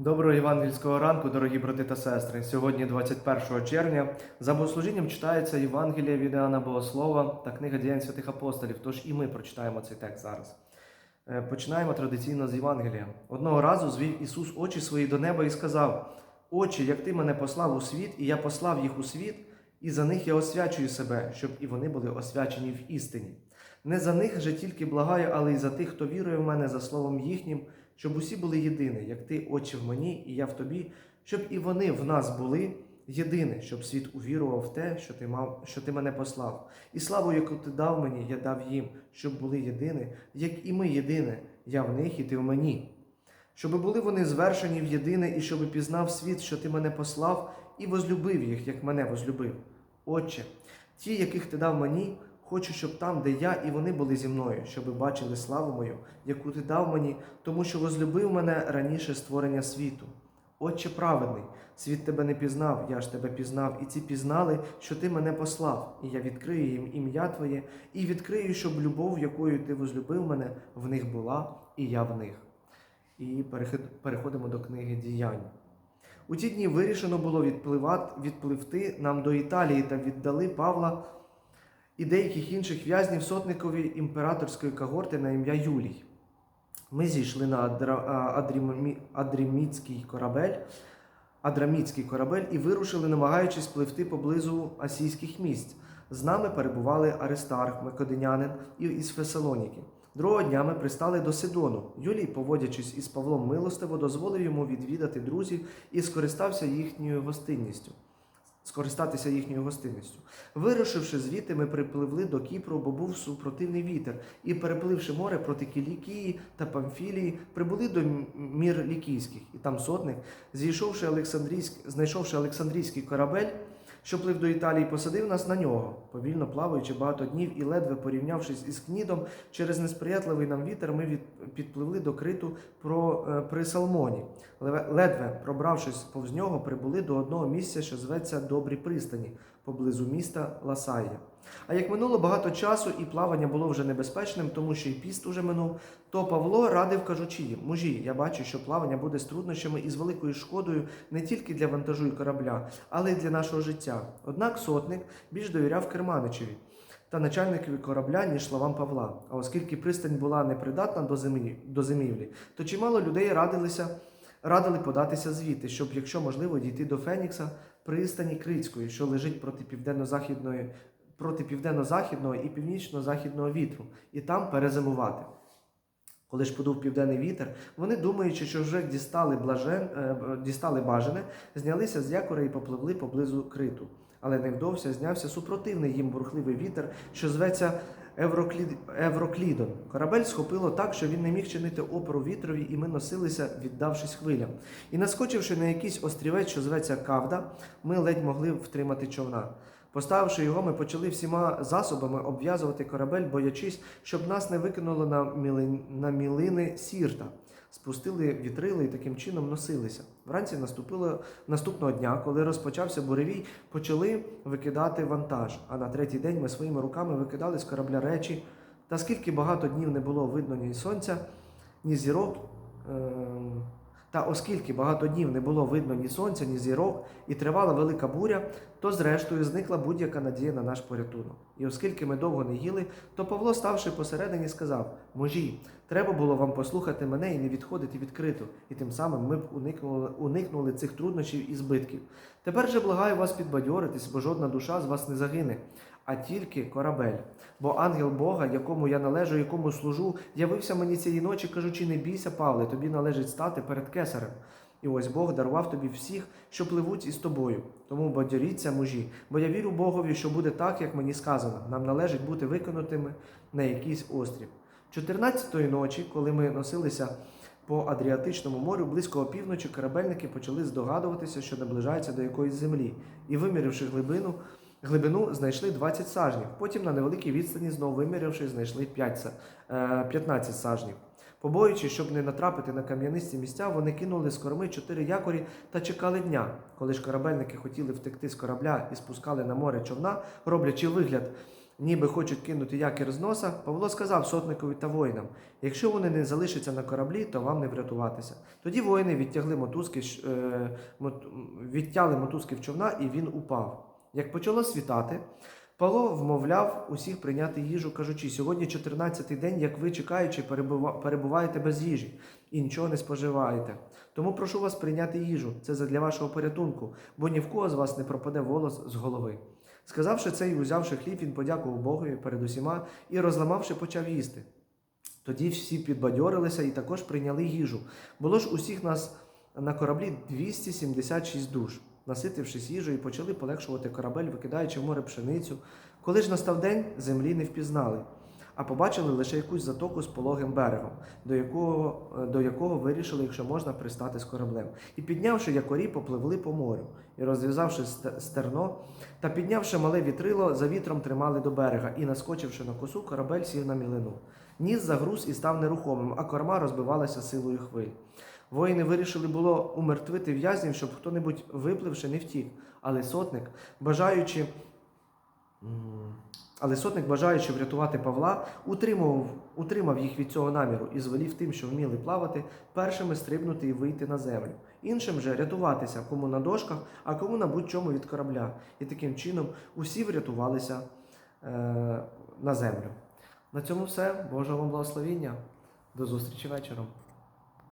Доброго євангельського ранку, дорогі брати та сестри. Сьогодні, 21 червня, за богослужінням читається Євангелія від Іоанна Богослова та книга діянь святих апостолів. Тож і ми прочитаємо цей текст зараз. Е, Починаємо традиційно з Євангелія. Одного разу звів Ісус очі свої до неба і сказав: Очі, як ти мене послав у світ, і я послав їх у світ, і за них я освячую себе, щоб і вони були освячені в істині. Не за них же тільки благаю, але й за тих, хто вірує в мене за словом їхнім, щоб усі були єдині, як ти, Отче, в мені, і я в тобі, щоб і вони в нас були єдині, щоб світ увірував в те, що ти мав, що ти мене послав. І славу, яку ти дав мені, я дав їм, щоб були єдині, як і ми єдині, я в них і ти в мені. Щоб були вони звершені в єдине, і щоб пізнав світ, що ти мене послав, і возлюбив їх, як мене возлюбив. Отче, ті, яких ти дав мені, хочу, щоб там, де я, і вони були зі мною, щоб бачили славу мою, яку ти дав мені, тому що возлюбив мене раніше створення світу. Отче праведний, світ тебе не пізнав, я ж тебе пізнав, і ці пізнали, що ти мене послав, і я відкрию їм ім'я Твоє, і відкрию, щоб любов, якою ти возлюбив мене, в них була, і я в них. І переходимо до книги діянь. У ті дні вирішено було відпливати, відпливти нам до Італії та віддали Павла і деяких інших в'язнів сотникові імператорської когорти на ім'я Юлій. Ми зійшли на Адрімі- корабель, Адраміцький корабель і вирушили, намагаючись пливти поблизу асійських місць. З нами перебували Аристарх, Македонянин і із Фесалоніки. Другого дня ми пристали до Сидону. Юлій, поводячись із Павлом милостиво, дозволив йому відвідати друзів і скористався їхньою гостинністю. Скористатися їхньою гостинністю. Вирушивши звідти, ми припливли до Кіпру, бо був супротивний вітер, і перепливши море проти Кілікії та Памфілії, прибули до мір Лікійських, і там сотник, зійшовши Олександрійськ, знайшовши Олександрійський корабель, що плив до Італії, посадив нас на нього, повільно плаваючи багато днів і ледве порівнявшись із Кнідом, через несприятливий нам вітер, ми від, підпливли до криту про, е, при Салмоні. Ледве пробравшись повз нього, прибули до одного місця, що зветься Добрі пристані, поблизу міста Ласая. А як минуло багато часу і плавання було вже небезпечним, тому що і піст уже минув, то Павло радив, кажучи їм, мужі, я бачу, що плавання буде з труднощами і з великою шкодою не тільки для вантажу і корабля, але й для нашого життя. Однак сотник більш довіряв керманичеві та начальникові корабля, ніж словам Павла. А оскільки пристань була непридатна до землі, до зимівлі, то чимало людей радилися, радили податися звідти, щоб, якщо можливо, дійти до Фенікса, пристані Крицької, що лежить проти південно-західної проти південно-західного і північно-західного вітру, і там перезимувати. Коли ж подув південний вітер, вони, думаючи, що вже дістали, блажен, е, дістали бажане, знялися з якора і попливли поблизу криту. Але невдовзі знявся супротивний їм бурхливий вітер, що зветься Евроклід... Евроклідон. Корабель схопило так, що він не міг чинити опору вітрові, і ми носилися, віддавшись хвилям. І наскочивши на якийсь острівець, що зветься Кавда, ми ледь могли втримати човна. Поставивши його, ми почали всіма засобами обв'язувати корабель, боячись, щоб нас не викинуло на, міли... на мілини сірта. Спустили вітрили і таким чином носилися. Вранці наступило наступного дня, коли розпочався буревій, почали викидати вантаж. А на третій день ми своїми руками викидали з корабля речі. Та скільки багато днів не було видно ні сонця, ні зірок. ем, Та оскільки багато днів не було видно ні сонця, ні зірок, і тривала велика буря, то зрештою зникла будь-яка надія на наш порятунок. І оскільки ми довго не їли, то Павло, ставши посередині, сказав: Можі, треба було вам послухати мене і не відходити відкрито, і тим самим ми б уникнули, уникнули цих труднощів і збитків. Тепер же благаю вас підбадьоритись, бо жодна душа з вас не загине, а тільки корабель. Бо ангел Бога, якому я належу, якому служу, явився мені цієї ночі, кажучи: не бійся, Павле, тобі належить стати перед кесарем. І ось Бог дарував тобі всіх, що пливуть із тобою. Тому бадьоріться, мужі, бо я вірю Богові, що буде так, як мені сказано. Нам належить бути виконутими на якийсь острів. 14-ї ночі, коли ми носилися по Адріатичному морю, близько опівночі корабельники почали здогадуватися, що наближаються до якоїсь землі, і, виміривши глибину, глибину, знайшли 20 сажнів. Потім на невеликій відстані, знову виміривши, знайшли 5, е, 15 сажнів. Побоюючись, щоб не натрапити на кам'янисті місця, вони кинули з корми чотири якорі та чекали дня. Коли ж корабельники хотіли втекти з корабля і спускали на море човна, роблячи вигляд, ніби хочуть кинути якір з носа, Павло сказав сотникові та воїнам: якщо вони не залишаться на кораблі, то вам не врятуватися. Тоді воїни відтягли мотузки, е, відтяли мотузки в човна, і він упав. Як почало світати, Павло вмовляв усіх прийняти їжу, кажучи: сьогодні 14-й день, як ви чекаючи, перебуваєте без їжі і нічого не споживаєте. Тому прошу вас прийняти їжу. Це задля вашого порятунку, бо ні в кого з вас не пропаде волос з голови. Сказавши це і узявши хліб, він подякував Богові перед усіма і, розламавши, почав їсти. Тоді всі підбадьорилися і також прийняли їжу. Було ж усіх нас на кораблі 276 душ. Наситившись їжею, почали полегшувати корабель, викидаючи в море пшеницю. Коли ж настав день, землі не впізнали, а побачили лише якусь затоку з пологим берегом, до якого, до якого вирішили, якщо можна, пристати з кораблем. І піднявши якорі, попливли по морю, і розв'язавши стерно, та піднявши мале вітрило, за вітром тримали до берега, і, наскочивши на косу, корабель сів на мілину. Ніс загруз і став нерухомим, а корма розбивалася силою хвиль. Воїни вирішили було умертвити в'язнів, щоб хто-небудь випливши не втік. Але сотник, бажаючи. Але сотник, бажаючи врятувати Павла, утримував, утримав їх від цього наміру і звелів тим, що вміли плавати, першими стрибнути і вийти на землю. Іншим же рятуватися, кому на дошках, а кому на будь-чому від корабля. І таким чином усі врятувалися е, на землю. На цьому все. Божого вам благословіння. До зустрічі вечором.